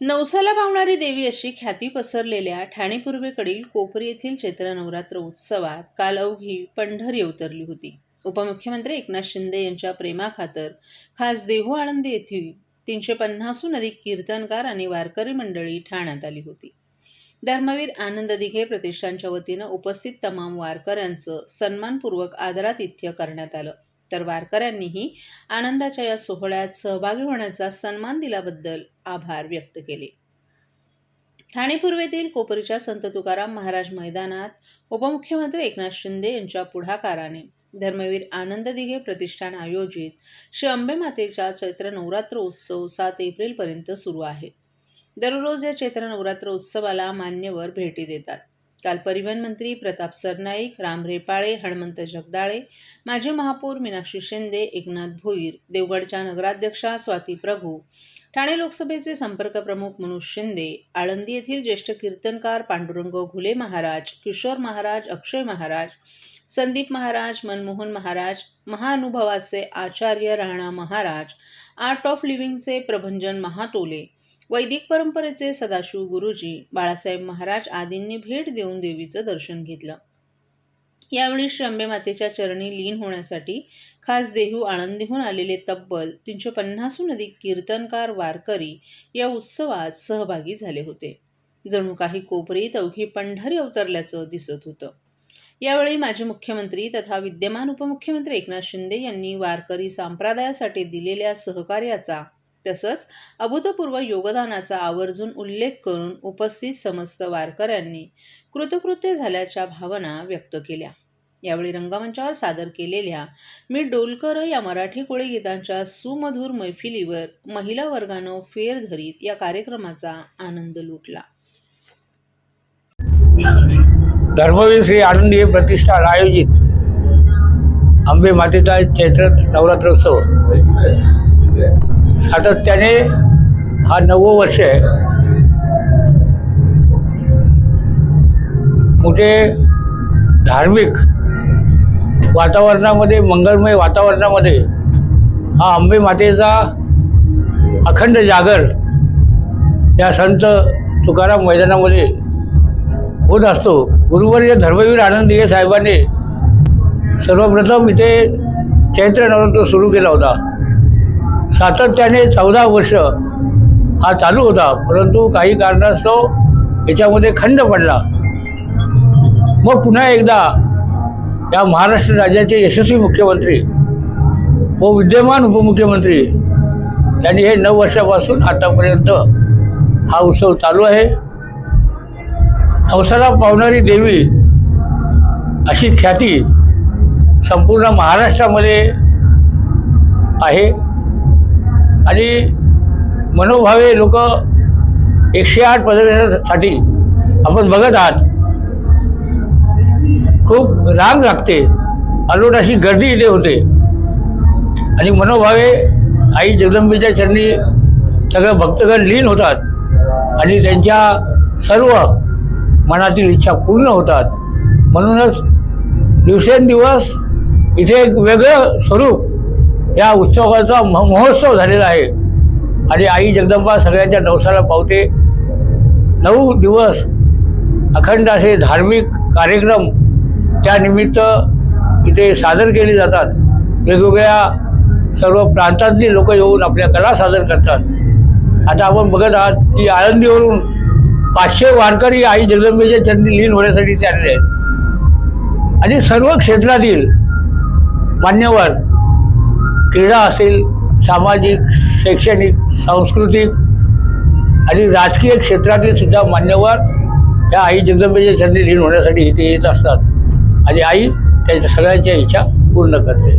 नवसाला पावणारी देवी अशी ख्याती पसरलेल्या ठाणे पूर्वेकडील कोपरी येथील चैत्र नवरात्र उत्सवात काल अवघी पंढरी अवतरली होती. उपमुख्यमंत्री एकनाथ शिंदे यांच्या प्रेमाखातर खास देहू आळंदी येथील तीनशे पन्नासहून अधिक कीर्तनकार आणि वारकरी मंडळी ठाण्यात आली होती. धर्मवीर आनंद दिघे प्रतिष्ठानच्या वतीनं उपस्थित तमाम वारकऱ्यांचं सन्मानपूर्वक आदरातिथ्य करण्यात आलं. तर वारकऱ्यांनीही आनंदाच्या या सोहळ्यात सहभागी होण्याचा सन्मान दिल्याबद्दल आभार व्यक्त केले. ठाणे पूर्वेतील कोपरीच्या संत तुकाराम महाराज मैदानात उपमुख्यमंत्री एकनाथ शिंदे यांच्या पुढाकाराने धर्मवीर आनंद दिघे प्रतिष्ठान आयोजित श्री अंबे मातेच्या चैत्र नवरात्र उत्सव सात एप्रिलपर्यंत सुरू आहे. दररोज या चैत्र नवरात्र उत्सवाला मान्यवर भेटी देतात. काल परिवहन मंत्री प्रताप सरनाईक राम रेपाळे हणमंत जगदाळे माजी महापौर मीनाक्षी शिंदे एकनाथ भोईर देवगडच्या नगराध्यक्षा स्वाती प्रभू ठाणे लोकसभेचे संपर्क प्रमुख मनोज शिंदे आळंदी येथील ज्येष्ठ कीर्तनकार पांडुरंग घुले महाराज किशोर महाराज अक्षय महाराज संदीप महाराज मनमोहन महाराज महाअनुभवाचे आचार्य राणा महाराज आर्ट ऑफ लिव्हिंगचे प्रभंजन महातोले वैदिक परंपरेचे सदाशिव गुरुजी बाळासाहेब महाराज आदींनी भेट देऊन देवीचं दर्शन घेतलं. यावेळी श्री मातेच्या चरणी लीन होण्यासाठी खास देहू आळंदीहून आलेले तब्बल तीनशे पन्नासहून अधिक कीर्तनकार वारकरी या उत्सवात सहभागी झाले होते. जणू काही कोपरीत अवघी पंढरी अवतरल्याचं दिसत होतं. यावेळी माजी मुख्यमंत्री तथा विद्यमान उपमुख्यमंत्री एकनाथ शिंदे यांनी वारकरी संप्रदायासाठी दिलेल्या सहकार्याचा तसंच अभूतपूर्व योगदानाचा आवर्जून उल्लेख करून उपस्थित समस्त वारकऱ्यांनी कृतकृत्य झाल्याच्या भावना व्यक्त केल्या. यावेळी रंगमंचावर सादर केलेल्या मी डोलकर या मराठी कोळी गीतांच्या सुमधुर मैफिलीवर महिला वर्गानं फेर धरीत या कार्यक्रमाचा आनंद लुटला. धर्मवीर श्री आनंदी प्रतिष्ठान आयोजित. आंबे मातेचा चैत्र नवरात्रोत्सव. आता त्याने हा नवं वर्ष आहे. मोठे धार्मिक वातावरणामध्ये मंगलमय वातावरणामध्ये हा आंबे मातेचा अखंड जागर या संत तुकाराम मैदानामध्ये होत असतो. गुरुवर्य धर्मवीर आनंद साहेबांनी सर्वप्रथम इथे चैत्र नवरात्र सुरू केला होता. सातत्याने चौदा वर्ष हा चालू होता परंतु काही कारणास्तव याच्यामध्ये खंड पडला. मग पुन्हा एकदा या महाराष्ट्र राज्याचे यशस्वी मुख्यमंत्री व विद्यमान उपमुख्यमंत्री यांनी हे नऊ वर्षापासून आतापर्यंत हा उत्सव चालू आहे. नवसाला पावणारी देवी अशी ख्याती संपूर्ण महाराष्ट्रामध्ये आहे. आणि मनोभावे लोक एकशे आठ पदवीसाठी आपण बघत आहात. खूप रांग लागते. अलोट अशी गर्दी इथे होते. आणि मनोभावे आई जगदंबेच्या चरणी सगळं भक्तगण लीन होतात. आणि त्यांच्या सर्व मनातील इच्छा पूर्ण होतात. म्हणूनच दिवसेंदिवस इथे एक वेगळं स्वरूप या उत्सवाचा म महोत्सव झालेला आहे. आणि आई जगदंबा सगळ्यांच्या नवसाला पावते. नऊ दिवस अखंड असे धार्मिक कार्यक्रम त्यानिमित्त इथे सादर केले जातात. वेगवेगळ्या सर्व प्रांतातली लोक येऊन आपल्या कला सादर करतात. आता आपण बघत आहात की आळंदीवरून पाचशे वारकरी आई जगदंबेच्या चरणी लीन होण्यासाठी ते आलेले आहेत. आणि सर्व क्षेत्रातील मान्यवर क्रीडा असेल सामाजिक शैक्षणिक सांस्कृतिक आणि राजकीय क्षेत्रातील सुद्धा मान्यवर या आई जगदंबेच्या चरणी लीन होण्यासाठी इथे येत असतात. आणि आई त्यांच्या सगळ्यांच्या इच्छा पूर्ण करते.